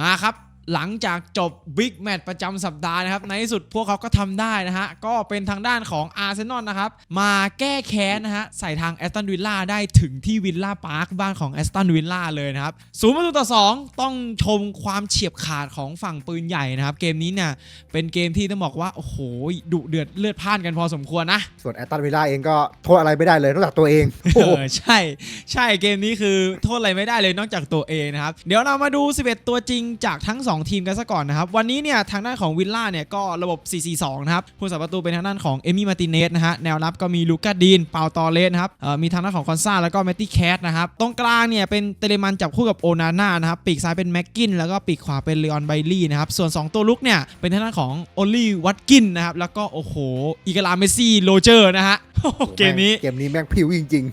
มาครับ หลังจากจบบิ๊กแมตช์ประจำสัปดาห์นะครับ ในที่สุดพวกเขาก็ทำได้นะฮะ ก็เป็นทางด้านของอาร์เซนอลนะครับ มาแก้แค้นนะฮะ ใส่ทางแอสตันวิลล่าได้ถึงที่วิลล่าพาร์คบ้านของแอสตันวิลล่าเลยนะครับศูนย์ประตูต่อ 2 ต้องชมความเฉียบขาดของฝั่งปืนใหญ่นะครับ เกมนี้เนี่ยเป็นเกมที่ต้องบอกว่า โอ้โหดุเดือดเลือดพล่านกันพอสมควรนะ ส่วนแอตตันวิลล่าเองก็โทษอะไรไม่ได้เลยนอกจากตัวเองเออใช่ ใช่เกมนี้คือโทษอะไรไม่ได้เลยนอกจากตัวเองนะครับเดี๋ยวเรามาดู 11 ตัวจริงจากทั้ง2ทีมกันซะก่อนนะครับ วันนี้เนี่ยทางด้านของวิลล่าเนี่ยก็ระบบ 4-4-2 นะครับ ผู้สับประตูเป็นทางด้านของเอมี่มาติเนสนะฮะ แนวรับก็มีลูก้าดีน เปาตอเลสนะครับมีทางด้านของคอนซาแล้วก็แมตตี้แคทนะครับ ตรงกลางเนี่ยเป็นเตเลมันจับคู่กับโอนาน่านะครับ ปีกซ้ายเป็นแม็กกิน แล้วก็ปีกขวาเป็นเลออนไบลี่นะครับ ส่วน 2 ตัวลุกเนี่ยเป็นทางด้านของโอลลี่วัตกินนะครับ แล้วก็โอ้โหอีกาลาเมซี่โรเจอร์นะฮะ เกมนี้ เกมนี้แม่งพริ้วจริง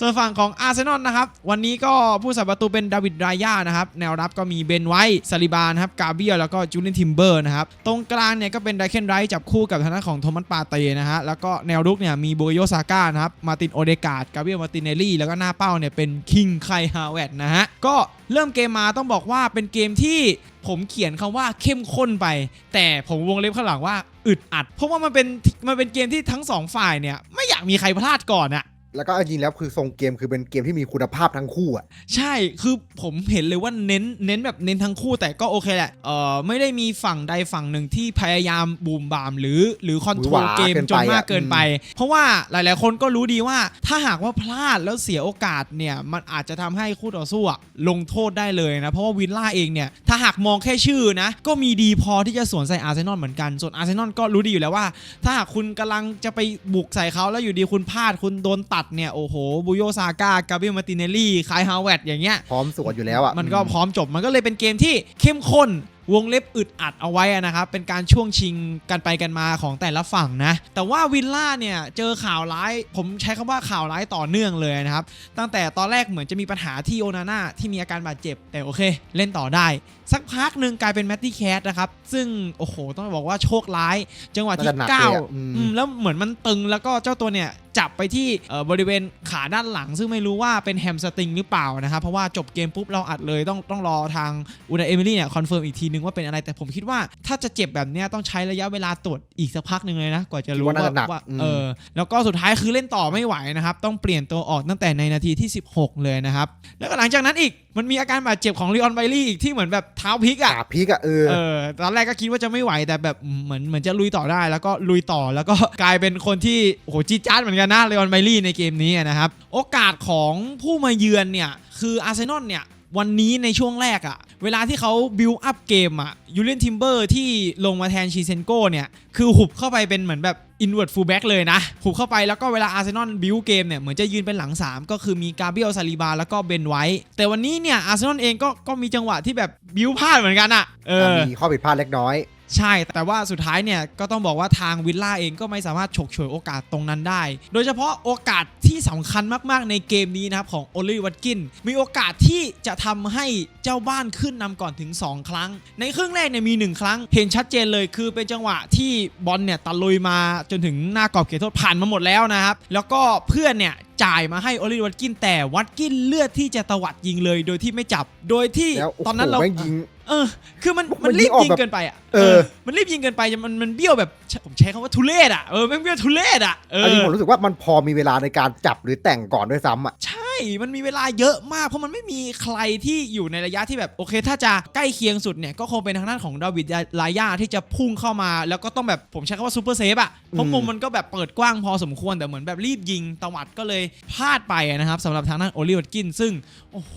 ส่วนฝั่งของอาร์เซนอลนะครับ วันนี้ก็ผู้สับประตูเป็นดาวิดรายานะครับ แนวรับก็มีเบนไวท์ซาลิบานะครับ กาเบียแล้วก็จูเลียนทิมเบอร์นะครับ ตรงกลางเนี่ยก็เป็นไดเคนไรท์จับคู่กับทางด้านของโทมัสปาเต้นะฮะ แล้วก็แนวรุกเนี่ยมีโบโยซาก้านะครับ มาตินโอเดกาดกาเบียมาตินเนลลี่ แล้วก็หน้าเป้าเนี่ยเป็นคิงไคฮาวเวตนะฮะ ก็ เริ่มเกมมาต้องบอกว่าเป็นเกมที่ผมเขียนคำว่าเข้มข้นไป แต่ผมวงเล็บข้างหลังว่าอึดอัด เพราะว่ามันเป็นมันเป็นเกมที่ทั้งสองฝ่ายเนี่ย ไม่อยากมีใครพลาดก่อนอะ แล้วก็จริงๆแล้วคือทรงเกมคือเป็นเกมที่มีคุณภาพทั้งคู่อะใช่คือผมเห็นเลยว่าเน้นเน้นแบบเน้นทั้งคู่แต่ก็โอเคแหละเอ่อไม่ได้มีฝั่งใดฝั่งหนึ่งที่พยายามบูมบาม หรือหรือคอนโทรหวือหลวาเกมเกินจไปนมากอะเกินไป เพราะว่าหลาย ๆ คนก็รู้ดีว่าถ้าหากว่าพลาดแล้วเสียโอกาสเนี่ยมันอาจจะทำให้คู่ต่อสู้อะลงโทษได้เลยนะ เพราะว่าวิลล่าเองเนี่ยถ้าหากมองแค่ชื่อนะก็มีดีพอที่จะสวนใส่อาร์เซนอลเหมือนกันส่วนอาร์เซนอลก็รู้ดีอยู่แล้วว่า ถ้าหากคุณกำลังจะไปบุกใส่เขาแล้วอยู่ดีคุณพลาดคุณโดนตัดเนี่ยโอ้โหบุโยซาก้ากาเบรียลมาติเนลลี่คายฮาวเวตอย่างเงี้ย พร้อมสวนอยู่แล้วอะมันก็พร้อมจบมันก็เลยเป็นเกมที่เข้มข้นวงเล็บอึดอัดเอาไว้อะนะครับ เป็นการช่วงชิงกันไปกันมาของแต่ละฝั่งนะ แต่ว่าวิลล่าเนี่ยเจอข่าวร้าย ผมใช้คำว่าข่าวร้ายต่อเนื่องเลยนะครับ ตั้งแต่ตอนแรกเหมือนจะมีปัญหาที่โอนาน่าที่มีอาการบาดเจ็บ แต่โอเค เล่นต่อได้ สักพักหนึ่งกลายเป็นแมตตี้แคทนะครับ ซึ่งโอ้โห ต้องบอกว่าโชคร้าย จังหวะที่น่าจะหนักเก้าเลยอะอืมอืมแล้วเหมือนมันตึงแล้วก็เจ้าตัวเนี่ยจับไปที่เอ่อบริเวณขาด้านหลัง ซึ่งไม่รู้ว่าเป็นแฮมสตริงหรือเปล่านะครับ เพราะว่าจบเกมปุ๊บเราอัดเลยต้องต้องรอทางอุนายเอมิลี่เนี่ยคอนเฟิร์มอีกทีนึงว่าเป็นอะไรแต่ผมคิดว่าถ้าจะเจ็บแบบเนี้ยต้องใช้ระยะเวลาตรวจอีกสักพักหนึ่งเลยนะ กว่าจะรู้คิดว่าน่าว่าจะหนักว่าอืมเออแล้วก็สุดท้ายคือเล่นต่อไม่ไหวนะครับ ต้องเปลี่ยนตัวออกตั้งแต่ในนาทีที่ 16 เลยนะครับแล้วก็หลังจากนั้นอีกมันมีอาการบาดเจ็บของลีออนไบลี่อีกที่เหมือนแบบเท้าพลิกอะขาพีกอะเออเออตอนแรกก็คิดว่าจะไม่ไหวแต่แบบเหมือนเหมือนจะลุยต่อได้ แล้วก็ลุยต่อแล้วก็กลายเป็นคนที่โอ้โหจีดจ้าดเหมือนกันนะเลออนไบลี่ในเกมนี้นะครับโอกาสของผู้มาเยือนเนี่ยคืออาร์เซนอลเนี่ยวันนี้ในช่วงแรกอะ เวลาที่เขาบิวอัพเกมอะยูเลนทิมเบอร์ที่ลงมาแทนชีเซนโกเนี่ย คือหุบเข้าไปเป็นเหมือนแบบอินเวอร์ตฟูลแบ็กเลยนะ หุบเข้าไปแล้วก็เวลาอาร์เซนอลบิวเกมเนี่ย เหมือนจะยืนเป็นหลัง 3 ก็คือมีกาเบรียลซาลิบาแล้วก็เบนไวท์แต่วันนี้เนี่ยอาร์เซนอลเองก็ก็มีจังหวะที่แบบบิวพลาดเหมือนกันอะเออมีข้อผิดพลาดเล็กน้อย ใช่ แต่ว่าสุดท้ายเนี่ยก็ต้องบอกว่าทางวิลล่าเองก็ไม่สามารถฉกฉวยโอกาสตรงนั้นได้ โดยเฉพาะโอกาสที่สำคัญมากๆในเกมนี้นะครับของโอลิวัตกิน มีโอกาสที่จะทำให้เจ้าบ้านขึ้นนำก่อนถึง 2 ครั้ง ในครึ่งแรกเนี่ยมี 1 ครั้ง เห็นชัดเจนเลยคือเป็นจังหวะที่บอลเนี่ยตะลุยมาจนถึงหน้ากรอบเขตโทษผ่านมาหมดแล้วนะครับ แล้วก็เพื่อนเนี่ยจ่ายมาให้โอลิวัตกินแต่วัตกินเลือดที่จะตวัดยิงเลย โดยที่ไม่จับ โดยที่แล้วโอ้ตอนนั้นโหเราแม่งยิง เออ คือมันมัมันนรีบยิงออกยิงแบบเกินไปอะเออ มันรีบยิงเกินไปมันมันเบี้ยวแบบผมใช้คำว่าทุเรศอะเออแม่งเบี้ยวทุเรศอะเออันนี้อผมรู้สึกว่ามันพอมีเวลาในการจับหรือแต่งก่อนด้วยซ้ำอะใช่ มันมีเวลาเยอะมาก เพราะมันไม่มีใครที่อยู่ในระยะที่แบบโอเค ถ้าจะใกล้เคียงสุดเนี่ยก็คงเป็นทางด้านของดาวิดลายาที่จะพุ่งเข้ามา แล้วก็ต้องแบบผมใช้คำว่าซูเปอร์เซฟอะเพราะมุมมันก็แบบเปิดกว้างพอสมควรแต่เหมือนแบบรีบยิงตวัดก็เลยพลาดไปนะครับสำหรับทางด้านโอลิเวอร์กิน ซึ่งโอ้โห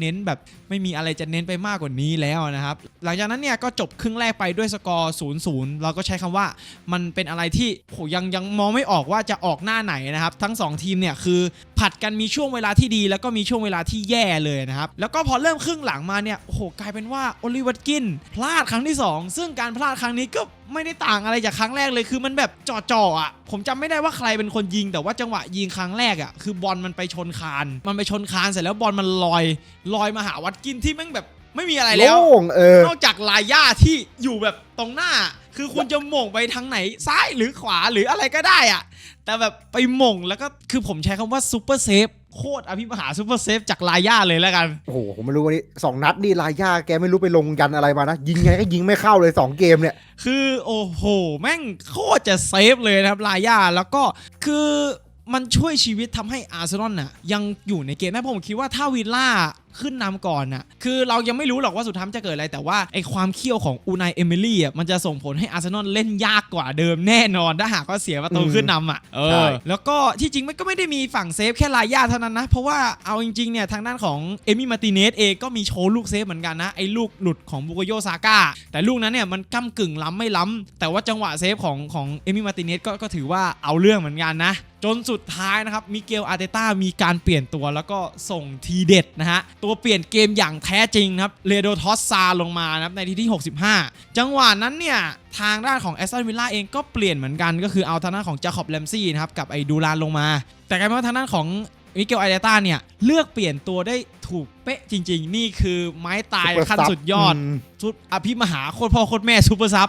เน้นแบบไม่มีอะไรจะเน้นไปมากกว่านี้แล้วนะครับหลังจากนั้นเนี่ยก็จบครึ่งแรกไปด้วยสกอร์0-0เราก็ใช้คำว่ามันเป็นอะไรที่โหยังยังมองไม่ออกว่าจะออกหน้าไหนนะครับทั้ง 2 ทีมเนี่ยคือผัดกันมีช่วงเวลาที่ดีแล้วก็มีช่วงเวลาที่แย่เลยนะครับ แล้วก็พอเริ่มครึ่งหลังมาเนี่ยโอ้โหกลายเป็นว่าโอลิวัตกินพลาดครั้งที่ 2 ซึ่งการพลาดครั้งนี้ก็ไม่ได้ต่างอะไรจากครั้งแรกเลยคือมันแบบจ่อๆอะ ผมจำไม่ได้ว่าใครเป็นคนยิง แต่ว่าจังหวะยิงครั้งแรกอะคือบอลมันไปชนคาน มันไปชนคานเสร็จแล้วบอลมันลอยลอยมาหาวัตกินที่แม่งแบบไม่มีอะไรแล้วโล่งเออนอกจากลายย่าที่อยู่แบบตรงหน้า คือคุณจะหม่งไปทางไหนซ้ายหรือขวาหรืออะไรก็ได้อะแต่แบบไปหม่งแล้วก็คือผมใช้คำว่าซูเปอร์เซฟ โคตรอภิมหาซูเปอร์เซฟจากลาย่าเลยแล้วกัน โอ้โหผมไม่รู้วันนี้สองนัดนี่ลายาแกไม่รู้ไปลงยันอะไรมานะ ยิงไงก็ยิงไม่เข้าเลยสองเกมเนี่ย คือโอ้โห แม่งโคตรจะเซฟเลยนะครับลาย่าแล้วก็คือ มันช่วยชีวิตทำให้อาร์เซนอลน่ะยังอยู่ในเกมได้เพราะผมคิดว่าถ้าวิลล่าขึ้นนำก่อนน่ะคือเรายังไม่รู้หรอกว่าสุดท้ายมันจะเกิดอะไร แต่ว่าไอความเคี่ยวของอูนายเอมิลี่อะมันจะส่งผลให้อาร์เซนอลเล่นยากกว่าเดิมแน่นอน ถ้าหากว่าเสียประตูอืมขึ้นนำอะเอใช่อแล้วก็ที่จริงมันก็ไม่ได้มีฝั่งเซฟแค่ลาย่าเท่านั้นนะ เพราะว่าเอาจริงๆเนี่ยทางด้านของเอมี่มาร์ติเนสเองก็มีโชว์ลูกเซฟเหมือนกันนะไอ้ลูกหลุดของบุโกโยซาก้าแต่ลูกนั้นเนี่ยมันก้ากึ่งล้ำไม่ล้ำแต่ว่าจังหวะเซฟของของเอมี่มาร์ติเนสก็ก็ถือว่าเอาเรื่องเหมือนกันนะ จนสุดท้ายนะครับมิเกลอาร์เตต้ามีการเปลี่ยนตัวแล้วก็ส่งทีเด็ดนะฮะ ตัวเปลี่ยนเกมอย่างแท้จริงครับเรโดทอสซาลงมานะครับในทีที่ 65 จังหวะนั้นเนี่ย ทางด้านของแอสตันวิลล่าเองก็เปลี่ยนเหมือนกันก็คือเอาทางด้านของจาคอบแลมซี่นะครับ กับไอ้ดูรานลงมา แต่กลายเป็นว่าทางด้านของมิเกลอาร์เตต้าเนี่ย เลือกเปลี่ยนตัวได้ถูกเป๊ะจริง ๆ นี่คือไม้ตายซุปเปอร์ขั้นซับสุดยอดมสุดอภิมหาโคตรพ่อโคตรแม่ซูเปอร์ซับ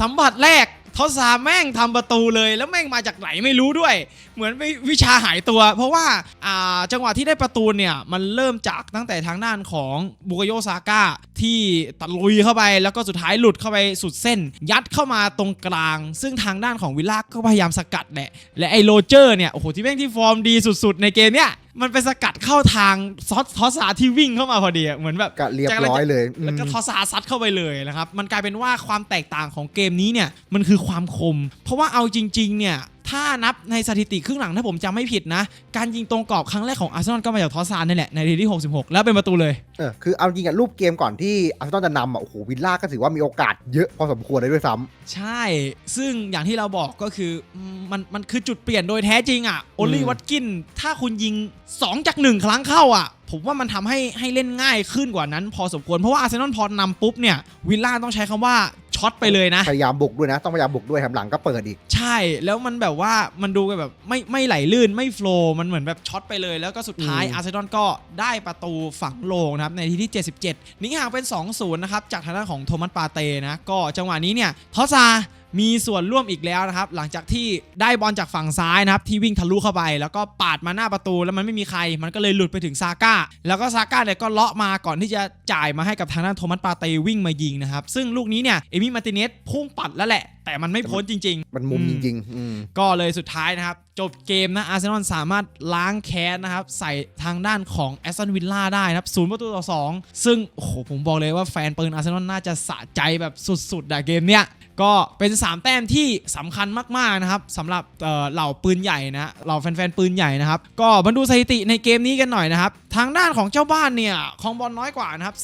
สัมผัสแรก ทอสซาแม่งทำประตูเลยแล้วแม่งมาจากไหนไม่รู้ด้วย เหมือนวิวิชาหายตัว เพราะว่าอ่าจังหวะที่ได้ประตูเนี่ยมันเริ่มจากตั้งแต่ทางด้านของบุกโยซาก้าที่ตะลุยเข้าไป แล้วก็สุดท้ายหลุดเข้าไปสุดเส้น ยัดเข้ามาตรงกลาง ซึ่งทางด้านของวิลล่าก็พยายามสกัดแหละและไอโรเจอร์เนี่ยโอ้โหที่แม่งที่ฟอร์มดีสุด ๆ ในเกมเนี่ย มันไปสกัดเข้าทางซอสทอสซาที่วิ่งเข้ามาพอดีอะเหมือนแบบก็เรียบร้อยเลยอืมแล้วก็ทอสซาซัดเข้าไปเลยนะครับ มันกลายเป็นว่าความแตกต่างของเกมนี้เนี่ยมันคือความคม เพราะว่าเอาจริง ๆ เนี่ยถ้านับในสถิติครึ่งหลังถ้าผมจำไม่ผิดนะ การยิงตรงกรอบครั้งแรกของอาร์เซนอลก็มาจากทอสซานี่แหละในนาทีที่66 แล้วเป็นประตูเลย เออคือเอาจริงอะรูปเกมก่อนที่อาร์เซนอลจะนำอะโอ้โหวิลล่าก็ถือว่ามีโอกาสเยอะพอสมควรเลยด้วยซ้ำ ใช่ ซึ่งอย่างที่เราบอกก็คืออืมมันมันคือจุดเปลี่ยนโดยแท้จริงอะโอลี่อืม วัตกิน ถ้าคุณยิง 2 จาก 1 ครั้งเข้าอะ ผมว่ามันทำให้ให้เล่นง่ายขึ้นกว่านั้น พอสมควรเพราะว่าอาร์เซนอลพอนำปุ๊บเนี่ยวิลล่าต้องใช้คำว่าช็อตไปเลยนะพยายามบุกด้วยนะ ต้องพยายามบุกด้วยแถมหลังก็เปิดอีก ใช่แล้วมันแบบว่ามันดูแบบไม่ไม่ไหลลื่นไม่โฟล์มันเหมือนแบบช็อตไปเลย แล้วก็สุดท้ายอืมอาร์เซนอลก็ได้ประตูฝังโลงนะครับในที่ที่ 77 นิ่งห่างเป็น 2-0 นะครับ จากทางด้านของโทมัสปาเต้นะ ก็จังหวะนี้เนี่ยทอสซา มีส่วนร่วมอีกแล้วนะครับ หลังจากที่ได้บอลจากฝั่งซ้ายนะครับที่วิ่งทะลุเข้าไป แล้วก็ปาดมาหน้าประตูแล้วมันไม่มีใคร มันก็เลยหลุดไปถึงซาก้าแล้วก็ซาก้าเนี่ยก็เลาะมาก่อนที่จะจ่ายมาให้กับทางด้านโทมัสปาเต้วิ่งมายิงนะครับซึ่งลูกนี้เนี่ยเอมี่มาร์ติเนสพุ่งปัดแล้วแหละ แต่มันไม่พ้นจริง ๆ มันมุมอืจมริงๆอืม ก็เลยสุดท้ายนะครับจบเกมนะอาร์เซนอลสามารถล้างแค้นนะครับ ใส่ทางด้านของแอสตันวิลล่าได้นะครับศูนย์ประตูต่อ 2 ซึ่ง โอ้โห ผมบอกเลยว่าแฟนปืนอาร์เซนอลน่าจะสะใจแบบสุดๆอะเกมเนี้ยก็เป็น 3 แต้มที่สำคัญมากๆนะครับสำหรับเอ่อเหล่าปืนใหญ่นะเหล่าแฟนๆปืนใหญ่นะครับ ก็มาดูสถิติในเกมนี้กันหน่อยนะครับ ทางด้านของเจ้าบ้านเนี่ยคองบอลน้อยกว่านะครับ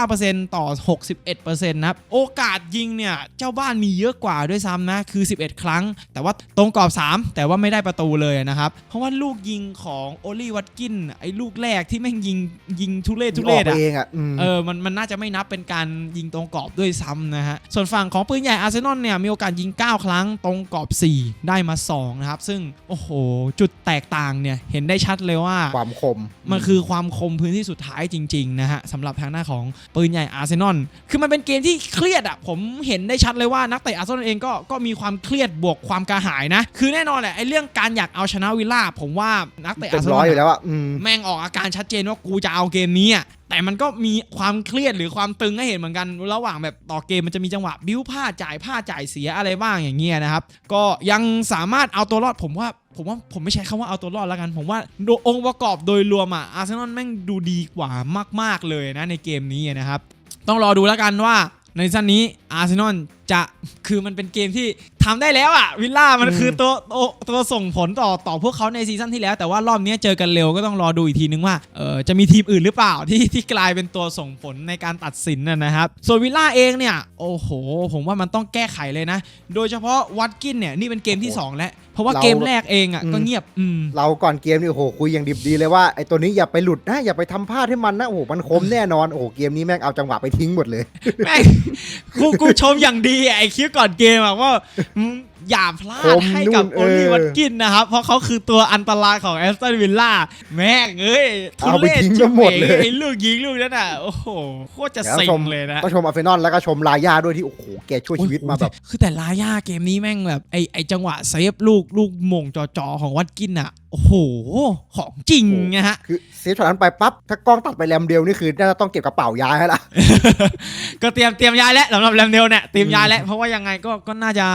39%ต่อ 61%นะครับโอกาสยิงเนี่ยเจ้าบ้านมีเยอะกว่าด้วยซ้ำนะคือ 11 ครั้ง แต่ว่าตรงกรอบ 3 แต่ว่าไม่ได้ประตูเลยนะครับ เพราะว่าลูกยิงของโอลี่วัตกินไอ้ลูกแรกที่แม่งยิงยิงทุเรศทุอเรอกศไปอะเองอะอืมเออมันมันน่าจะไม่นับเป็นการยิงตรงกรอบด้วยซ้ำนะฮะส่วนฝั่งของปืนใหญ่อาร์เซนอลเนี่ยมีโอกาสยิง 9 ครั้งตรงกรอบ 4 ได้มา2นะครับซึ่งโอ้โห จุดแตกต่างเนี่ยเห็นได้ชัดเลยว่าความคมมันคือความคมพื้นที่สุดท้ายจริงๆนะฮะสำหรับทางหน้าของปืนใหญ่อาร์เซนอลคือมันเป็นเกมที่เครียดอะผมเห็นได้ชัดเลยว่านักเตะอาร์เซนอลเองก็ก็มีความเครียดบวกความกระหายนะ คือแน่นอนแหละไอ้เรื่องการอยากเอาชนะวิลล่าผมว่านักเตะเต็อาร์มเซนอร้อยลอยู่แล้วอะอืมแม่งออกอาการชัดเจนว่ากูจะเอาเกมนี้อะแต่มันก็มีความเครียดหรือความตึงให้เห็นเหมือนกัน ระหว่างแบบต่อเกมมันจะมีจังหวะบิ้วผ้าจ่ายผ้าจ่ายเสียอะไรบ้างอย่างเงี้ยนะครับ ก็ยังสามารถเอาตัวรอดผมว่าผมว่าผมไม่ใช้คำว่าเอาตัวรอดแล้วกัน ผมว่าโดยองค์ประกอบโดยรวมอะอาร์เซนอลแม่งดูดีกว่ามาก ๆเลยนะในเกมนี้นะครับ ต้องรอดูแล้วกันว่าในซีซั่นนี้อาร์เซนอล จะคือมันเป็นเกมที่ทำได้แล้วอะวิลล่ามันคือตัวตัวตัวส่งผลต่อต่อพวกเขาในซีซั่นที่แล้ว แต่ว่ารอบนี้เจอกันเร็วก็ต้องรอดูอีกทีนึงว่าเออจะมีทีมอื่นหรือเปล่าที่ที่กลายเป็นตัวส่งผลในการตัดสินนะนะครับส่วนวิลล่าเองเนี่ยโอ้โห ผมว่ามันต้องแก้ไขเลยนะ โดยเฉพาะวัตกินเนี่ยนี่เป็นเกมที่ 2 แล้ว เพราะว่าเราเกมแรกเองอะอืมก็เงียบอืมเราก่อนเกมนี่โอ้โหคุยอย่างดิบดีเลยว่าไอ้ตัวนี้อย่าไปหลุดนะอย่าไปทำพลาดให้มันนะโอ้โหมันคมแน่นอนโอ้โหเกมนี้แม่งเอาจังหวะไปทิ้งหมดเลยแม่งกูกูชมอย่างดีอะไอคลิปก่อนเกมอะว่า อืมอย่าพลาคดมให้กับนู่นโอลี่เออวัตกินนะครับ เพราะเขาคือตัวอันตรายของแอสตันวิลล่าแม่งเอ้ยทุเอาไปเรศทิ้งจิ๋ทั้งหมดเลยไอ้ลูกยิงลูกนั้นอะโอ้โหโคตรจะแล้วเซ็งชมเลยนะต้องชมอาร์เฟนอลแล้วก็ชมลายาด้วยที่โอ้โหแกช่วยชีวิตมาแบบ คือแต่ลาย่าเกมนี้แม่งแบบไอไอจังหวะเซฟลูกลูกหม่งจ่อๆของวัตกินอะโอ้โห ของจริงนะฮะ คือเซฟช็อตนั้นไปปั๊บ ถ้ากล้องตัดไปแรมเดียวนี่คือ น่าจะต้องเก็บกระเป๋าย้ายให้ละ ก็เตรียมเตรียมย้ายแล้วสำหรับแรมเดลเนี่ย เตรียมย้ายแล้ว เพราะว่ายังไงก็ก็น่าจะ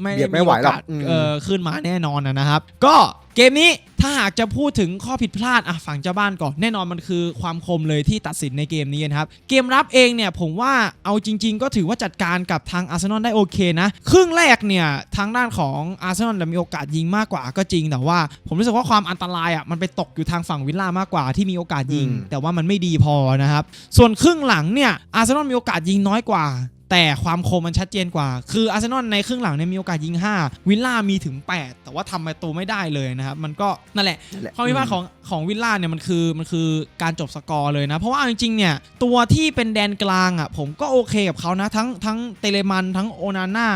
ไม่เบียดไม่ไหวหรอกโาสอืมเออขึ้นมาแน่นอนนะนะครับ ก็เกมนี้ถ้าหากจะพูดถึงข้อผิดพลาดอะฝั่งเจ้าบ้านก่อนแน่นอนมันคือความคมเลยที่ตัดสินในเกมนี้นะครับ เกมรับเองเนี่ยผมว่าเอาจริง ๆ ก็ถือว่าจัดการกับทางอาร์เซนอลได้โอเคนะ ครึ่งแรกเนี่ยทางด้านของอาร์เซนอลมีโอกาสยิงมากกว่าก็จริงแต่ว่า ผมรู้สึกว่าความอันตรายอะมันไปตกอยู่ทางฝั่งวิลล่ามากกว่าที่มีโอกาสยิงอืมแต่ว่ามันไม่ดีพอนะครับส่วนครึ่งหลังเนี่ยอาร์เซนอลมีโอกาสยิงน้อยกว่า แต่ความคมมันชัดเจนกว่า คืออาร์เซนอลในครึ่งหลังเนี่ยมีโอกาสยิง 5 วิลล่ามีถึง 8 แต่ว่าทำประตูไม่ได้เลยนะครับ มันก็นั่นแหละนั่นแหละความพิพาทของของวิลล่าเนี่ยมันคือมันคือการจบสกอร์เลยนะ เพราะว่าเอาจริงๆเนี่ยตัวที่เป็นแดนกลางอะผมก็โอเคกับเขานะ ทั้งทั้งเตเลมันทั้งโอนาน่า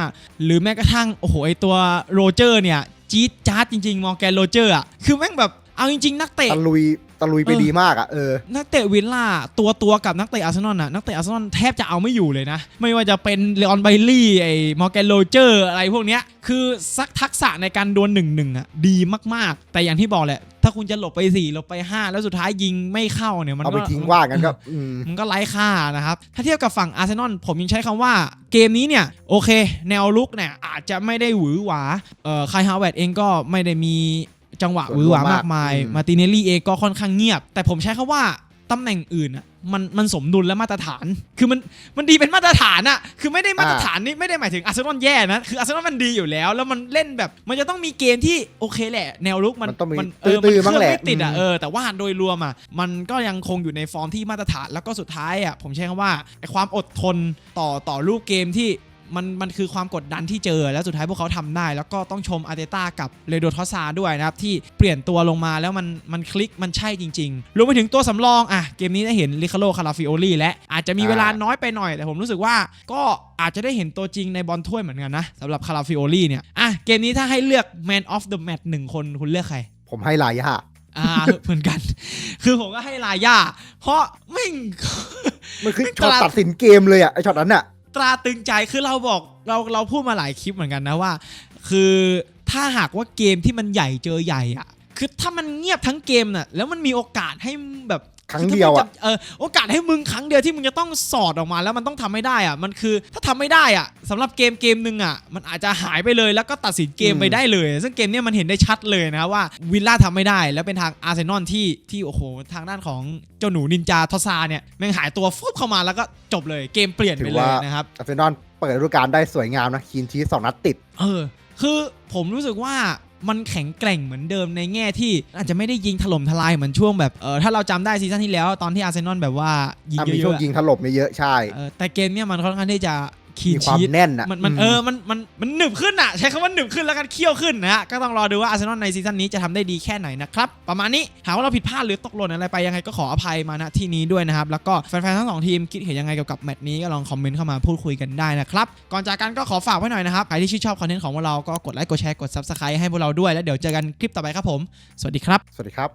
หรือแม้กระทั่งโอ้โหไอตัวโรเจอร์เนี่ยจี๊ดจ๊าดจริงๆ มอร์แกนโรเจอร์อะคือแม่งแบบ เอาจริงๆ นักเตะตะลุยตะลุยไปเออดีมากอะเออนักเตะวิลล่าตัวตัวกับนักเตะอาร์เซนอลน่ะนักเตะอาร์เซนอลแทบจะเอาไม่อยู่เลยนะ ไม่ว่าจะเป็นเลออนไบลี่ไอ้มอร์แกนโรเจอร์อะไรพวกเนี้ยคือสักทักษะในการดวลหนึ่งหนึ่งอะดีมากๆ แต่อย่างที่บอกแหละถ้าคุณจะหลบไป4หลบไป 5 แล้วสุดท้ายยิงไม่เข้าเนี่ยมันเอาก็ไปทิ้งว่างกันก็อืมมันก็ไร้ค่านะครับ ถ้าเทียบกับฝั่งอาร์เซนอลผมยังใช้คำว่าเกมนี้เนี่ย โอเค แนวลุกเนี่ยอาจจะไม่ได้หวือหวาเอ่อคายฮาวเวร์ดเองก็ไม่ได้มี จังหวะหวือหวามากมายอืมมาร์ติเนลลี่เองก็ค่อนข้างเงียบ แต่ผมใช้คำว่าตำแหน่งอื่นอะมันมันสมดุลและมาตรฐาน คือมันมันดีเป็นมาตรฐานอะคือไม่ได้มาตรฐานนี่ไม่ได้หมายถึงอาร์เซนอลแย่นะ คืออาร์เซนอลมันดีอยู่แล้ว แล้วมันเล่นแบบ มันจะต้องมีเกมที่โอเคแหละ แนวลุกมันมันต้องมีเออมันตื้อๆเคบ้างรื่องแหละไม่ติดอะอืมเออแต่ว่าโดยรวมอะมันก็ยังคงอยู่ในฟอร์มที่มาตรฐานแล้วก็สุดท้ายอะผมใช้คำว่าไอ้ความอดทนต่อต่อรูปเกมที่ มันมันคือความกดดันที่เจอ แล้วสุดท้ายพวกเขาทำได้ แล้วก็ต้องชมอาร์เตต้ากับเรโดทอสซาด้วยนะครับที่เปลี่ยนตัวลงมาแล้วมันมันคลิกมันใช่จริงๆรวมไปถึงตัวสำรองอะเกมนี้ได้เห็นลิคาโลคาราฟิโอลี่และอาจจะมีเวลาน้อยไปหน่อย แต่ผมรู้สึกว่าก็อาจจะได้เห็นตัวจริงในบอลถ้วยเหมือนกันนะสำหรับคาราฟิโอลี่เนี่ยอะเกมนี้ถ้าให้เลือก Man of the Match หนึ่งคนคุณเลือกใคร ผมให้ลายาอ่าเหมือนกัน คือผมก็ให้ลาย่าเพราะแม่งมันคือไม่ช็อตกล้าตัดสินเกมเลยอะไอช็อตนั้นอะ ตราตึงใจคือเราบอกเราเราพูดมาหลายคลิปเหมือนกันนะว่า คือถ้าหากว่าเกมที่มันใหญ่เจอใหญ่อะคือถ้ามันเงียบทั้งเกมน่ะแล้วมันมีโอกาสให้แบบ ครั้งเดียวอะคืถ้ามึงจเออโอกาสให้มึงครั้งเดียวที่มึงจะต้องสอดออกมาแล้วมันต้องทำไม่ได้อะมันคือถ้าทำไม่ได้อะสำหรับเกมเกมหนึ่งอะมันอาจจะหายไปเลยแล้วก็ตัดสินเกมไปได้เลย ซึ่งเกมเนี้ยมันเห็นได้ชัดเลยนะว่าวิลล่าทำไม่ได้ แล้วเป็นทางอาร์เซนอลที่ที่โอ้โหทางด้านของเจ้าหนูนินจาทอซาเนี่ยแม่งหายตัวฟุบเข้ามาแล้วก็จบเลยเกมเปลี่ยนไปเลยนะครับอาร์เซนอลเปิดฤดูกาลได้สวยงามนะคีนชีสสองนัดติด เออ คือผมรู้สึกว่า มันแข็งแกร่งเหมือนเดิมในแง่ที่อาจจะไม่ได้ยิงถล่มทลายเหมือนช่วงแบบเออถ้าเราจำได้ซีซั่นที่แล้วตอนที่อาร์เซนอลแบบว่ายิงอะเยมีช่วงอะๆยิงถล่มเยอะๆใช่เออแต่เกมเนี้ยมันค่อนข้างที่จะ คีมีนความชีตแน่นอะมันมันเออมันมันมันหนึบขึ้นอะ ใช้คำว่าหนึบขึ้นแล้วกันเคี่ยวขึ้นนะฮะก็ต้องรอดูว่าอาร์เซนอลในซีซั่นนี้จะทำได้ดีแค่ไหนนะครับประมาณนี้หากว่าเราผิดพลาดหรือตกหล่นอะไรไปยังไงก็ขออภัยมาณที่นี้ด้วยนะครับแล้วก็แฟนๆทั้งสองทีมคิดเห็นยังไงเกี่ยวกับแมตช์นี้ก็ลองคอมเมนต์เข้ามาพูดคุยกันได้นะครับก่อนจากกันก็ขอฝากไว้หน่อยนะครับใครที่ชื่นชอบคอนเทนต์ของพวกเราก็กดไลค์กดแชร์กด Subscribe ให้พวกเราด้วยแล้วเดี๋ยวเจอกันคลิปต่อไปครับผม สวัสดีครับ สวัสดีครับ